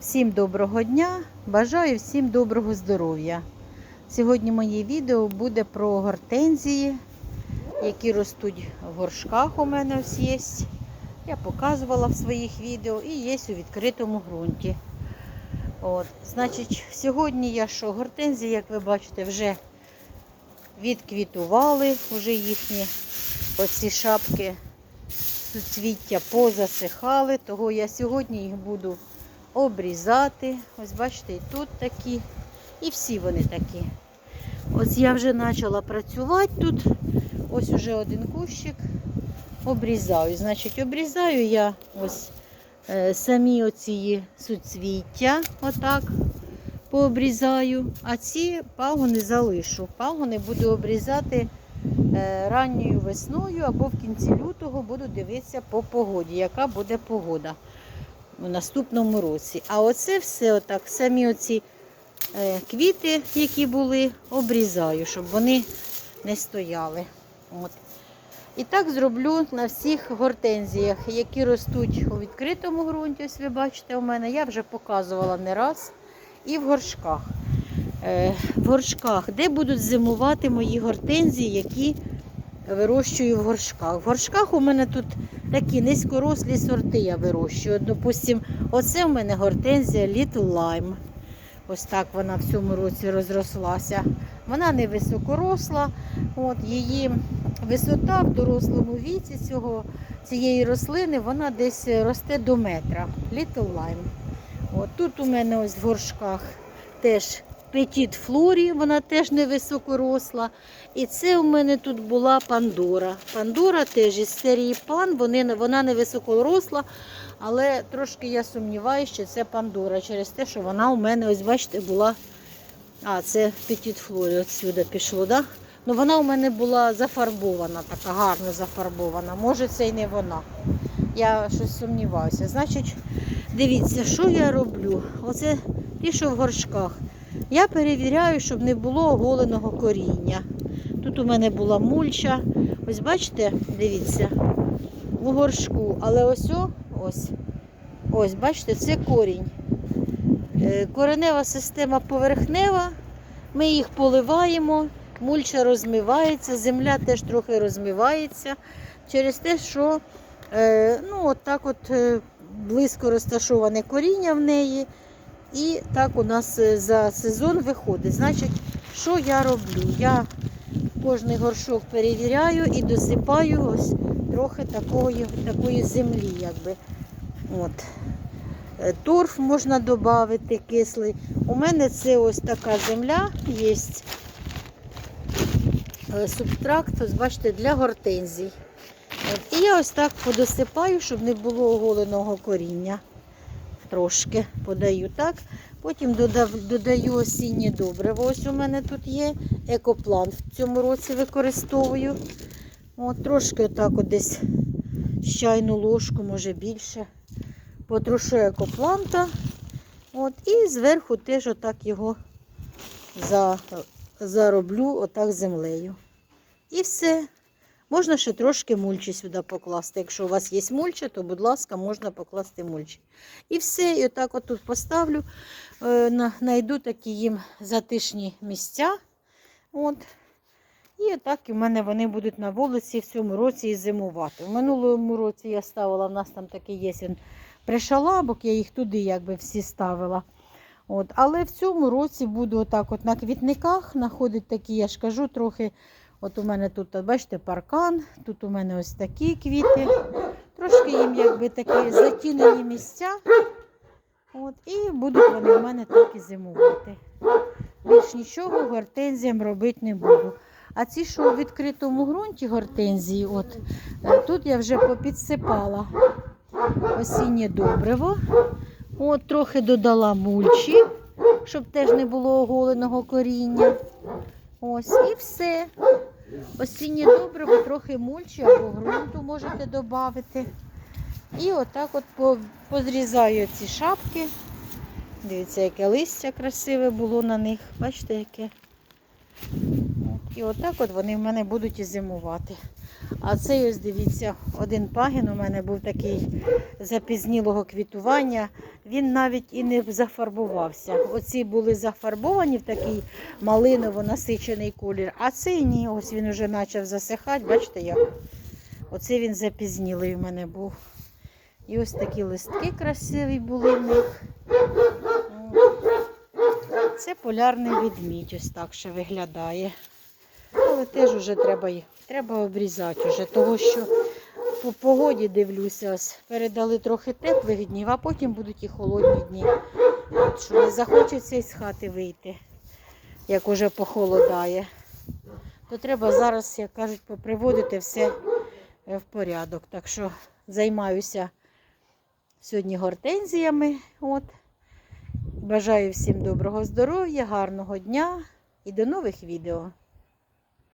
Всім доброго дня! Бажаю всім доброго здоров'я. Сьогодні моє відео буде про гортензії, які ростуть в горшках. У мене ось є. Я показувала в своїх відео і є у відкритому ґрунті. От, значить, сьогодні я що, гортензії, як ви бачите, вже відквітували, вже їхні оці шапки суцвіття позасихали, того я сьогодні їх буду обрізати. Ось бачите, і тут такі, і всі вони такі. Ось я вже почала працювати тут. Ось уже один кущик. Обрізаю. Значить, обрізаю я ось е, самі оці суцвіття, отак пообрізаю, а ці пагони залишу. Пагони буду обрізати е, ранньою весною або в кінці лютого буду дивитися по погоді, яка буде погода у наступному році. А оце все отак, самі оці е, квіти, які були, обрізаю, щоб вони не стояли. От. І так зроблю на всіх гортензіях, які ростуть у відкритому ґрунті. Ось ви бачите, у мене я вже показувала не раз. І в горшках. Е, в горшках, де будуть зимувати мої гортензії, які вирощую в горшках. В горшках у мене тут такі низькорослі сорти я вирощую. Допустим, оце у мене гортензія Little Lime. Ось так вона в цьому році розрослася. Вона не високоросла. От, її висота в дорослому віці цього, цієї рослини вона десь росте до метра. Little Lime. От, тут у мене ось в горшках теж Петіт Флорі, вона теж не високоросла. І це у мене тут була Пандора. Пандора теж із серії пан, вони, вона не високоросла, але трошки я сумніваюся, що це Пандора через те, що вона у мене, ось бачите, була. А, це Петіт Флорі отсюди пішло, да? Ну вона у мене була зафарбована, така гарно зафарбована. Може, це й не вона. Я щось сумніваюся. Значить, дивіться, що я роблю. Оце ті, що в горшках. Я перевіряю, щоб не було оголеного коріння. Тут у мене була мульча. Ось бачите, дивіться, у горшку. Але ось ось, ось, бачите, це корінь. Е, Коренева система поверхнева. Ми їх поливаємо, мульча розмивається, земля теж трохи розмивається через те, що е, ну, от так от е, близько розташоване коріння в неї. І так у нас е, за сезон виходить. Значить, що я роблю? Я кожний горшок перевіряю і досипаю ось трохи такої, такої землі. якби. От. Е, Торф можна додати кислий. У мене це ось така земля є. Е, Субстракт, ось бачите, для гортензій. От. І я ось так подосипаю, щоб не було оголеного коріння трошки подаю так. Потім додаю осіннє добриво. Ось у мене тут є. Екоплан в цьому році використовую. От, Трошки отак от десь чайну ложку, може більше. Потрушу екопланта. От, І зверху теж отак його за, зароблю отак землею. І все. Можна ще трошки мульчі сюди покласти. Якщо у вас є мульча, то, будь ласка, можна покласти мульчі. І все, і отак отут поставлю, знайду такі їм затишні місця. От. І отак у мене вони будуть на вулиці в цьому році і зимувати. В минулому році я ставила, в нас там такий є пришалабок, я їх туди якби всі ставила. От. Але в цьому році буду отак от на квітниках знаходити такі, я ж кажу, трохи. От у мене тут, бачите, паркан, тут у мене ось такі квіти. Трошки їм якби такі затінені місця. От, І будуть вони у мене так і зимувати. Більш нічого гортензіям робити не буду. А ці, що у відкритому ґрунті гортензії, от, е, тут я вже попідсипала осіннє добриво. От, Трохи додала мульчі, щоб теж не було оголеного коріння. Ось і все. Осіннє добриво, трохи мульчі або ґрунту можете додати. І отак от позрізаю ці шапки. Дивіться, яке листя красиве було на них. Бачите, яке? І отак от вони в мене будуть і зимувати. А цей ось дивіться, один пагін у мене був такий запізнілого квітування. Він навіть і не зафарбувався. Оці були зафарбовані в такий малиново насичений колір, а цей ні, ось він вже почав засихати. Бачите як? Оце він запізнілий в мене був. І ось такі листки красиві були в них. Це полярний відмідь, ось так ще виглядає. Але теж вже треба, треба обрізати, вже, того що по погоді дивлюся, передали трохи теплих днів, а потім будуть і холодні дні. Що не захочеться із хати вийти, як уже похолодає. То треба зараз, як кажуть, поприводити все е, в порядок. Так що займаюся сьогодні гортензіями. От. Бажаю всім доброго здоров'я, гарного дня і до нових відео.